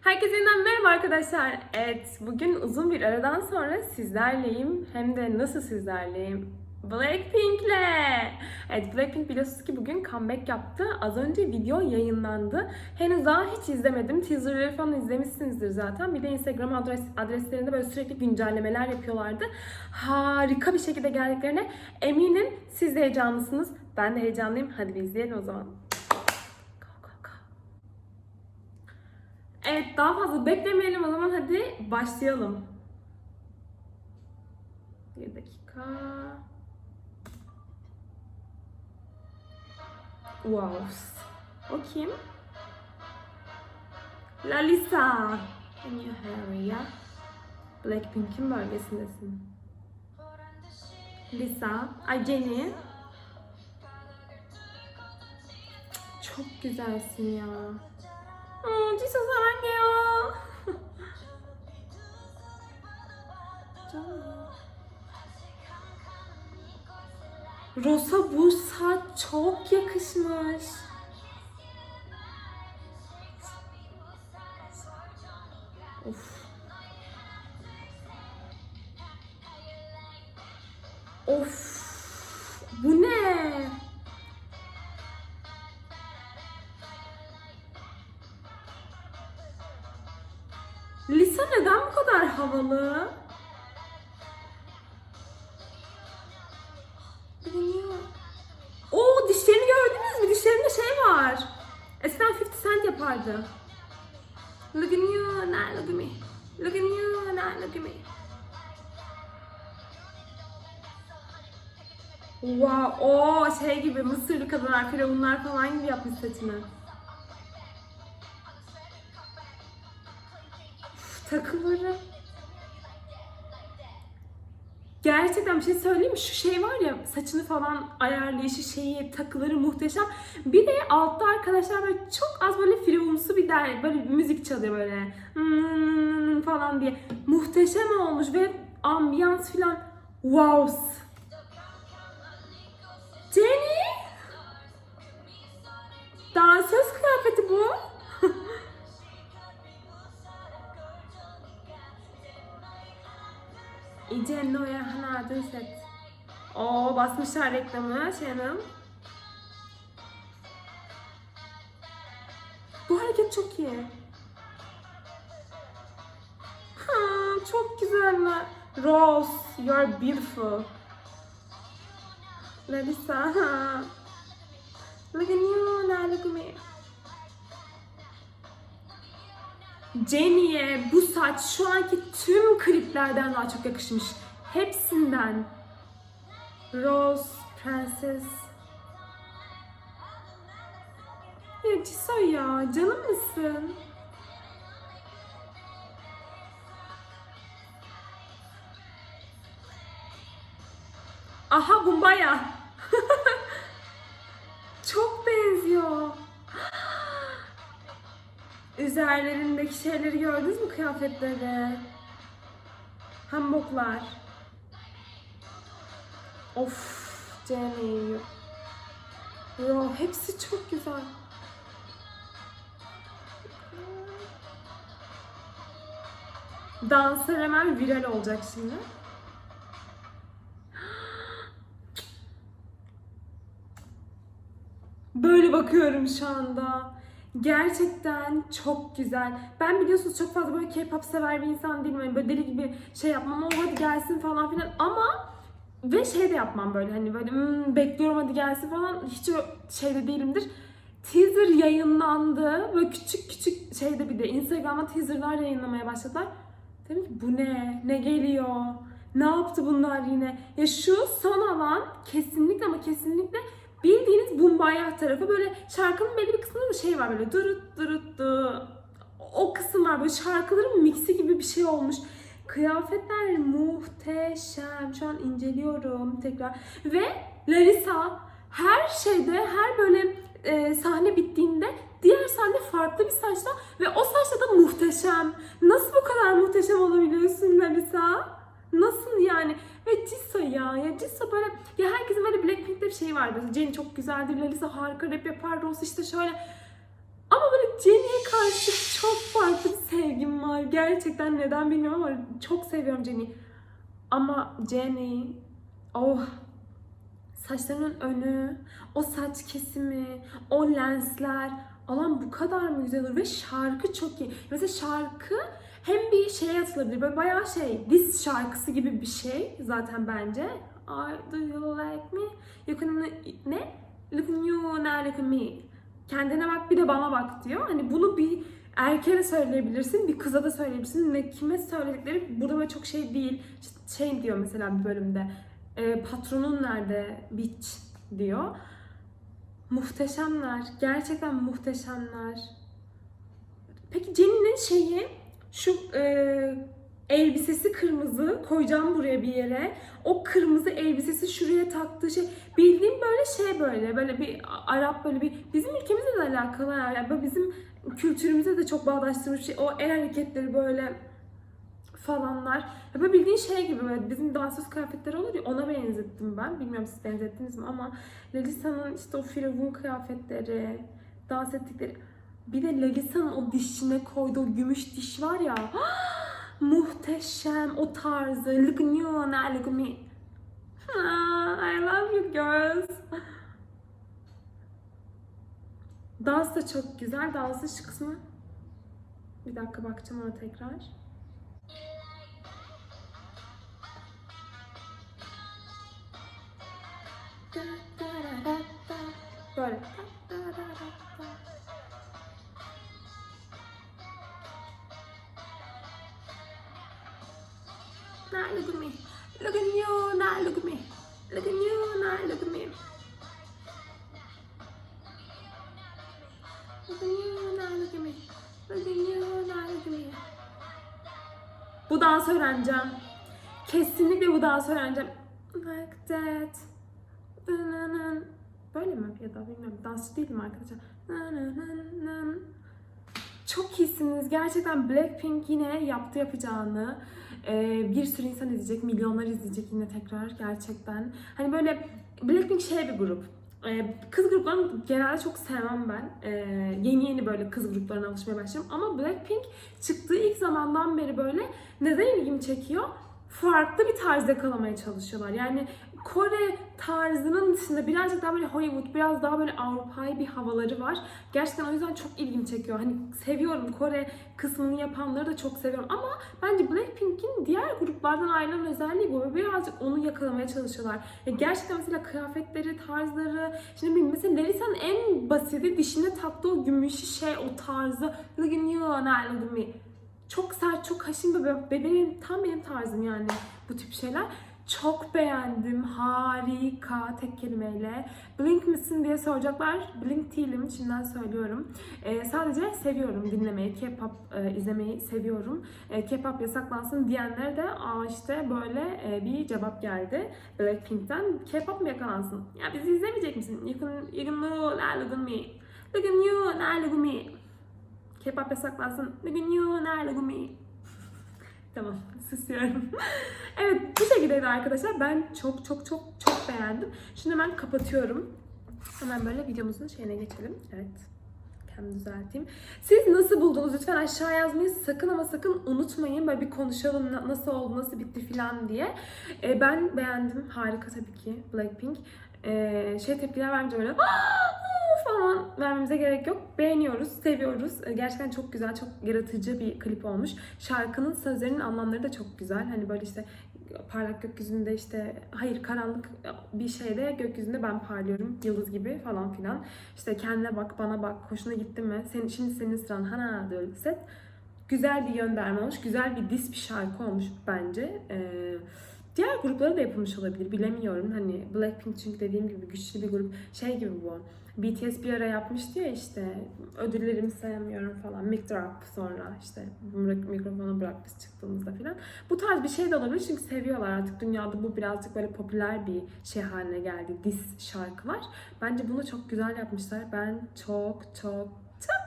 Herkese yeniden merhaba arkadaşlar. Evet, bugün uzun bir aradan sonra sizlerleyim. Hem de nasıl sizlerleyim? Blackpink'le. Evet, Blackpink biliyorsunuz ki bugün comeback yaptı. Az önce video yayınlandı. Henüz daha hiç izlemedim. Teaserları falan izlemişsinizdir zaten. Bir de Instagram adres, adreslerinde böyle sürekli güncellemeler yapıyorlardı. Harika bir şekilde geldiklerine eminim siz de heyecanlısınız. Ben de heyecanlıyım. Hadi bir izleyelim o zaman. Evet daha fazla beklemeyelim o zaman hadi başlayalım. Bir dakika. Wow. O kim? Lalisa. Can you hurry ya? Blackpink'in bölgesindesin. Lisa. Ay Jenny. Çok güzelsin ya. 어, 지수 사랑해요. Rosa bu saç çok yakışmış. Of. Of. Havalı? Oo dişlerini gördünüz mü? Dişlerinde şey var. Eskiden 50 Cent yapardı. Look at you, now look at me. Look at you, now look at me. Wow, o şey gibi Mısırlı kadınlar, firavunlar falan gibi yapmış saçını. Uf, takıları. Gerçekten bir şey söyleyeyim mi? Şu şey var ya saçını falan ayarlayışı şeyi takıları muhteşem. Bir de altta arkadaşlar böyle çok az böyle firavunsu bir der böyle müzik çalıyor böyle Hmm falan diye. Muhteşem olmuş ve ambiyans falan wow. Jenny! Dansöz kıyafeti bu. İyice Noya Hanad'ın set. Oo basmışlar reklamı Şenol. Bu hareket çok iyi. Ha, çok güzeller. Rose, you are beautiful. Larissa. Look at you now, look at me. Jenny'e bu saç şu anki tüm kliplerden daha çok yakışmış. Hepsinden. Rose, Prenses. Ya Jisoo ya, canım mısın? Aha Bumbaya. Çok Üzerlerindeki şeyleri gördünüz mü kıyafetleri? Hanboklar. Of Jenny. Yo, hepsi çok güzel. Danslar hemen viral olacak şimdi. Böyle bakıyorum şu anda. Gerçekten çok güzel. Ben biliyorsunuz çok fazla böyle K-pop sever bir insan değilim. Yani böyle deli gibi şey yapmam. O hadi gelsin falan filan ama ve şey de yapmam böyle hani böyle "Hmm, bekliyorum hadi gelsin falan hiç o şeyde değilimdir. Teaser yayınlandı. Böyle küçük küçük şeyde bir de Instagram'da teaserlar yayınlamaya başladılar. Dedim ki bu ne? Ne geliyor? Ne yaptı bunlar yine? Ya şu son alan kesinlikle ama kesinlikle bildiğiniz Bumbaya tarafı böyle şarkının belli bir kısmında da şey var böyle durut du. O kısım var böyle şarkıların mixi gibi bir şey olmuş. Kıyafetler muhteşem. Şu an inceliyorum tekrar. Ve Larissa her şeyde, her böyle e, sahne bittiğinde diğer sahne farklı bir saçta ve o saçta da muhteşem. Nasıl bu kadar muhteşem olabiliyorsun Larissa? Nasıl yani? Ve Jisoo ya. Ya Jisoo böyle ya herkesin böyle Blackpink'te bir şey var. Böyle Jennie çok güzeldir. Lalisa harika rap yapar. Rose işte şöyle. Ama böyle Jennie'ye karşı çok farklı bir Gerçekten neden bilmiyorum ama çok seviyorum Jennie'yi. Ama Jennie, oh saçlarının önü, o saç kesimi, o lensler, alan bu kadar mı güzel olur ve şarkı çok iyi. Mesela şarkı hem bir şeye atılabilir, böyle bayağı şey, diss şarkısı gibi bir şey zaten bence. I, do you like me? Can, ne? Look you, now look me. Kendine bak bir de bana bak diyor. Hani bunu bir erkeğe söyleyebilirsin, bir kıza da söyleyebilirsin. Ne kime söyledikleri burada böyle çok şey değil. İşte şey diyor mesela bir bölümde. E, patronun nerede? Bitch diyor. Muhteşemler. Gerçekten muhteşemler. Peki Jenny'nin şeyi şu e, elbisesi kırmızı koyacağım buraya bir yere. O kırmızı elbisesi şuraya taktığı şey bildiğim böyle şey böyle böyle bir Arap böyle bir bizim ülkemizle de alakalı yani bizim kültürümüze de çok bağdaştırmış şey. O el hareketleri böyle falanlar. Ya böyle bildiğin şey gibi böyle bizim dansöz kıyafetleri olur ya ona benzettim ben. Bilmiyorum siz benzettiniz mi ama Lelisa'nın işte o firavun kıyafetleri, dans ettikleri. Bir de Lelisa'nın o dişine koyduğu gümüş diş var ya. muhteşem o tarzı. Look at you now, look at me. Ah, I love you girls. Dans da çok güzel. Dansın şu kısmı. Bir dakika bakacağım ona tekrar. Da, da, Now look at me. Look at you. Now look at me. Look at you. Now look at me. Bu dansı öğreneceğim. Kesinlikle bu dansı öğreneceğim. Like that. Böyle mi ya da bilmiyorum. Dansçı değilim arkadaşlar. Çok iyisiniz. Gerçekten Blackpink yine yaptı yapacağını. Ee, bir sürü insan izleyecek, milyonlar izleyecek yine tekrar gerçekten. Hani böyle Blackpink şey bir grup. Ee, kız gruplarını genelde çok sevmem ben. Ee, yeni yeni böyle kız gruplarına alışmaya başladım. Ama Blackpink çıktığı ilk zamandan beri böyle neden ilgimi çekiyor? Farklı bir tarz yakalamaya çalışıyorlar. Yani Kore tarzının dışında birazcık daha böyle Hollywood, biraz daha böyle Avrupa'yı bir havaları var. Gerçekten o yüzden çok ilgimi çekiyor. Hani seviyorum Kore kısmını yapanları da çok seviyorum. Ama bence Blackpink'in diğer gruplardan ayrılan özelliği bu. Birazcık onu yakalamaya çalışıyorlar. Ya gerçekten mesela kıyafetleri, tarzları. Şimdi mesela Lerisa'nın en basiti dişine taktığı o gümüşü şey, o tarzı. Look at you, me. Çok sert, çok haşin bebe bebeğim tam benim tarzım yani bu tip şeyler. Çok beğendim. Harika. Tek kelimeyle. Blink misin diye soracaklar. Blink değilim. Şimdiden söylüyorum. Ee, sadece seviyorum dinlemeyi. K-pop e, izlemeyi seviyorum. E, K-pop yasaklansın diyenlere de aa işte böyle e, bir cevap geldi. Blackpink'ten. K-pop mu yakalansın? Ya bizi izlemeyecek misin? You can, you can look at me. Look at you, look at me. K-pop yasaklansın. At you, at me. Tamam, susuyorum. evet, bu şekildeydi arkadaşlar. Ben çok çok çok çok beğendim. Şimdi hemen kapatıyorum. Hemen böyle videomuzun şeyine geçelim. Evet. Kendimi düzelteyim. Siz nasıl buldunuz? Lütfen aşağı yazmayı sakın ama sakın unutmayın. Böyle bir konuşalım na- nasıl oldu, nasıl bitti filan diye. Ee, ben beğendim. Harika tabii ki Blackpink. Ee, şey tepkiler vermeyeceğim öyle falan vermemize gerek yok. Beğeniyoruz, seviyoruz. Ee, Gerçekten çok güzel, çok yaratıcı bir klip olmuş. Şarkının sözlerinin anlamları da çok güzel. Hani böyle işte parlak gökyüzünde işte hayır karanlık bir şeyde gökyüzünde ben parlıyorum yıldız gibi falan filan. İşte kendine bak, bana bak, hoşuna gitti mi? Senin, şimdi senin sıran hana diyor set. Güzel bir gönderme olmuş, güzel bir dis bir şarkı olmuş bence. Ee, diğer gruplara da yapılmış olabilir bilemiyorum. Hani Blackpink çünkü dediğim gibi güçlü bir grup. Şey gibi bu. BTS bir ara yapmıştı ya işte ödüllerimi sayamıyorum falan. Mic drop sonra işte mik- mikrofonu bırak biz çıktığımızda falan. Bu tarz bir şey de olabilir çünkü seviyorlar artık dünyada bu birazcık böyle popüler bir şey haline geldi. Diss şarkılar. Bence bunu çok güzel yapmışlar. Ben çok çok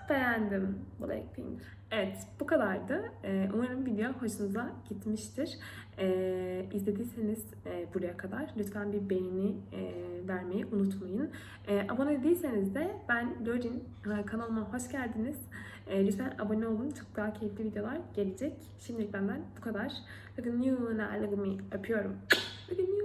beğendim Blackpink. Evet bu kadardı. Ee, umarım video hoşunuza gitmiştir. Ee, izlediyseniz e, buraya kadar lütfen bir beğeni e, vermeyi unutmayın. Ee, abone değilseniz de ben Lorin e, kanalıma hoş geldiniz. E, lütfen abone olun. Çok daha keyifli videolar gelecek. Şimdilik benden bu kadar. At you and I look at me. Öpüyorum. Look at you.